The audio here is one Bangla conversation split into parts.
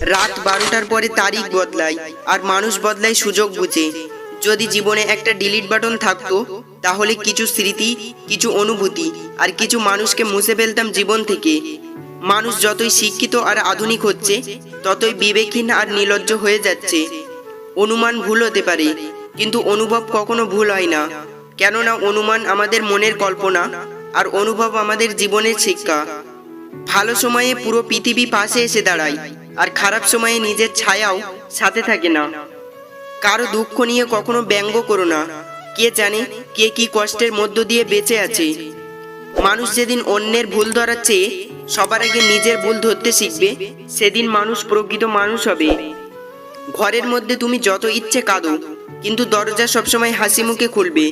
রাত বারোটার পরে তারিখ বদলায় আর মানুষ বদলায় সুযোগ বুঝে। যদি জীবনে একটা ডিলিট বাটন থাকতো, তাহলে কিছু স্মৃতি, কিছু অনুভূতি, আর কিছু মানুষকে মুছে ফেলতাম জীবন থেকে। মানুষ যতই শিক্ষিত আর আধুনিক হচ্ছে, ততই বিবেকহীন আর নির্লজ্জ হয়ে যাচ্ছে। অনুমান ভুল হতে পারে, কিন্তু অনুভব কখনো ভুল হয় না। কেননা অনুমান আমাদের মনের কল্পনা, আর অনুভব আমাদের জীবনের শিক্ষা। ভালো সময়ে পুরো পৃথিবী পাশে এসে দাঁড়ায়। আর খারাপ সময়ে নিজের ছায়াও সাথে থাকে না। কারও দুঃখ নিয়ে কখনো ব্যঙ্গ করো না। কে জানে কে কি কষ্টের মধ্য দিয়ে বেঁচে আছে। মানুষ যেদিন অন্যের ভুল ধরার চেয়ে সবার আগে নিজের ভুল ধরতে শিখবে, সেদিন মানুষ প্রকৃত মানুষ হবে। ঘরের মধ্যে তুমি যত ইচ্ছে কাঁদো, কিন্তু দরজা সবসময় হাসি মুখে খুলবে।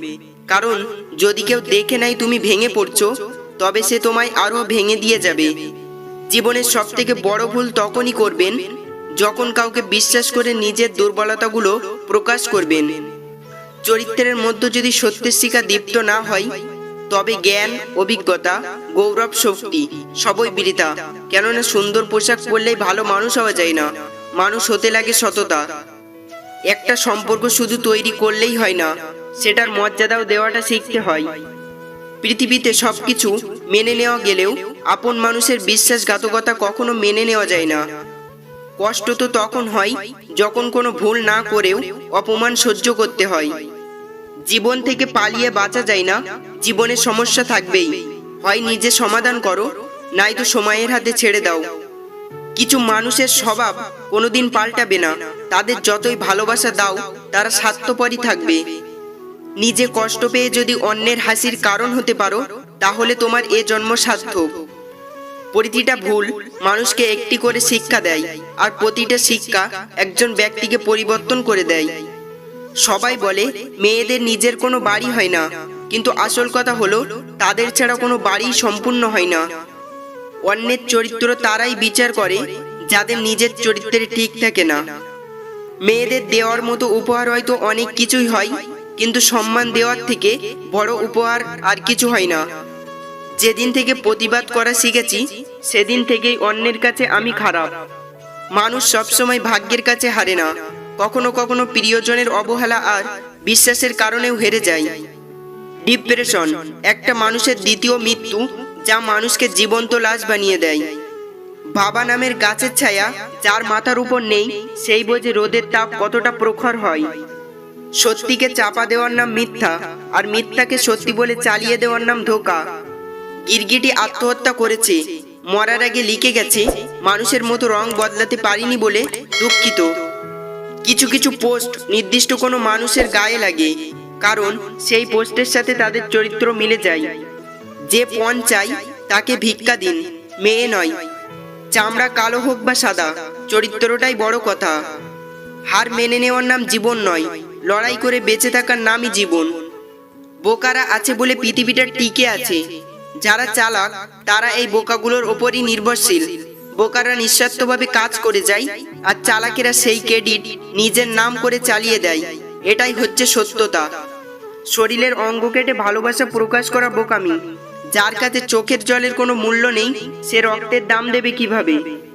কারণ যদি কেউ দেখে নাই তুমি ভেঙে পড়ছো, তবে সে তোমায় আরও ভেঙে দিয়ে যাবে। জীবনের সব থেকে বড় ভুল তখনই করবেন যখন কাউকে বিশ্বাস করে নিজের দুর্বলতাগুলো প্রকাশ করবেন। চরিত্রের মধ্যে যদি সত্যের শিকা দীপ্ত না হয়, তবে জ্ঞান, অভিজ্ঞতা, গৌরব, শক্তি সবই বৃথা কেননা সুন্দর পোশাক পরলেই ভালো মানুষ হওয়া যায় না, মানুষ হতে লাগে সততা। একটা সম্পর্ক শুধু তৈরি করলেই হয় না, সেটার মর্যাদাও দেওয়াটা শিখতে হয়। পৃথিবীতে সব কিছু মেনে নেওয়া গেলেও আপন মানুষের বিশ্বাসঘাতকতা কখনো মেনে নেওয়া যায় না। কষ্ট তো তখন হয় যখন কোনো ভুল না করেও অপমান সহ্য করতে হয়। জীবন থেকে পালিয়ে বাঁচা যায় না জীবনের সমস্যা থাকবেই। হয় নিজে সমাধান করো, নাই তো সময়ের হাতে ছেড়ে দাও। কিছু মানুষের স্বভাব কোনোদিন পাল্টাবে না, তাদের যতই ভালোবাসা দাও, তারা স্বার্থপরই থাকবে। নিজে কষ্ট পেয়ে যদি অন্যের হাসির কারণ হতে পারো, তাহলে তোমার এ জন্ম সার্থক প্রতিটা ভুল মানুষকে একটি করে শিক্ষা দেয়, আর প্রতিটা শিক্ষা একজন ব্যক্তিকে পরিবর্তন করে দেয়। সবাই বলে, মেয়েদের নিজের কোনো বাড়ি হয় না, কিন্তু আসল কথা হলো, তাদের ছাড়া কোনো বাড়ি সম্পূর্ণ হয় না। অন্যের চরিত্র তারাই বিচার করে, যাদের নিজের চরিত্রে ঠিক থাকে না। মেয়েদের দেওয়ার মতো উপহার হয়তো অনেক কিছুই হয় কিন্তু সম্মান দেওয়ার থেকে বড় উপহার আর কিছু হয় না। যেদিন থেকে প্রতিবাদ করা শিখেছি, সেদিন থেকেই অন্যের কাছে আমি খারাপ। মানুষ সবসময় ভাগ্যের কাছে হারে না। কখনো কখনো প্রিয়জনের অবহেলা আর বিশ্বাসের কারণেও হেরে যায় ডিপ্রেশন একটা মানুষের দ্বিতীয় মৃত্যু যা মানুষকে জীবন্ত লাশ বানিয়ে দেয়। বাবা নামের গাছের ছায়া যার মাথার উপর নেই, সেই বোঝে রোদের তাপ কতটা প্রখর হয়। সত্যিকে চাপা দেওয়ার নাম মিথ্যা, আর মিথ্যাকে সত্যি বলে চালিয়ে দেওয়ার নাম ধোকা। গিরগিটি আত্মহত্যা করেছে, মরার আগে লিখে গেছে, মানুষের মতো রং বদলাতে পারিনি বলে দুঃখিত। কিছু কিছু পোস্ট নির্দিষ্ট কোনো মানুষের গায়ে লাগে, কারণ সেই পোস্টের সাথে তাদের চরিত্র মিলে যায়। যে পণ চাই, তাকে ভিক্ষা দিন, মেয়ে নয়। চামড়া কালো হোক বা সাদা, চরিত্রটাই বড় কথা। হার মেনে নেওয়ার নাম জীবন নয়। লড়াই করে বেঁচে থাকার নামই জীবন। বোকারা আছে বলে পৃথিবীটা টিকে আছে। যারা চালাক, তারা এই বোকাগুলোর ওপরই নির্ভরশীল। বোকারা নিঃস্বার্থভাবে কাজ করে যায়, আর চালাকেরা সেই ক্রেডিট নিজের নাম করে চালিয়ে দেয়। এটাই হচ্ছে সত্যতা। শরীরের অঙ্গ কেটে ভালোবাসা প্রকাশ করা বোকামি। যার কাছে চোখের জলের কোনো মূল্য নেই, সে রক্তের দাম দেবে কীভাবে?